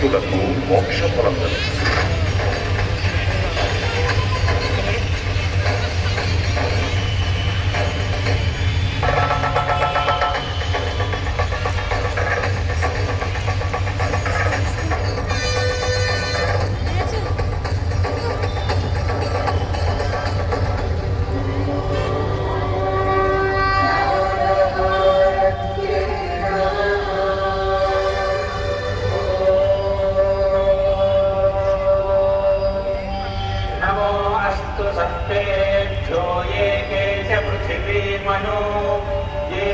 তুলাকু মোক্ষ ফলাফল अस्तु सत्तेभ्यो ये के च पृथिवीमनो ये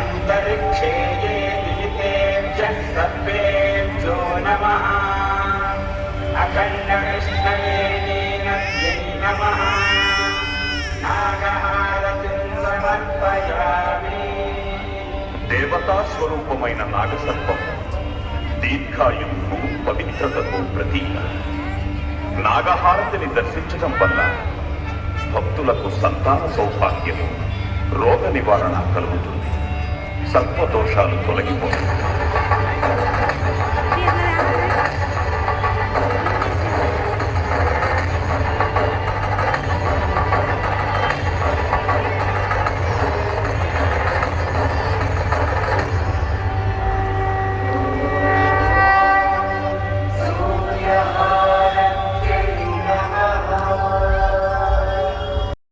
अन्तरिक्षे ये विजितेभ्यः सर्वेभ्यो नमः अखण्डकृष्णये नीनद्यै नमः नागहारतिं समर्पयामि దేవతా స్వరూపమైన నాగసర్పం దీర్ఘాయువు పవిత్రతకు ప్రతీక నాగహారతిని దర్శించడం వల్ల భక్తులకు సంతాన సౌభాగ్యము రోగ నివారణ కలుగుతుంది. సర్పదోషాలు తొలగిపోతుంది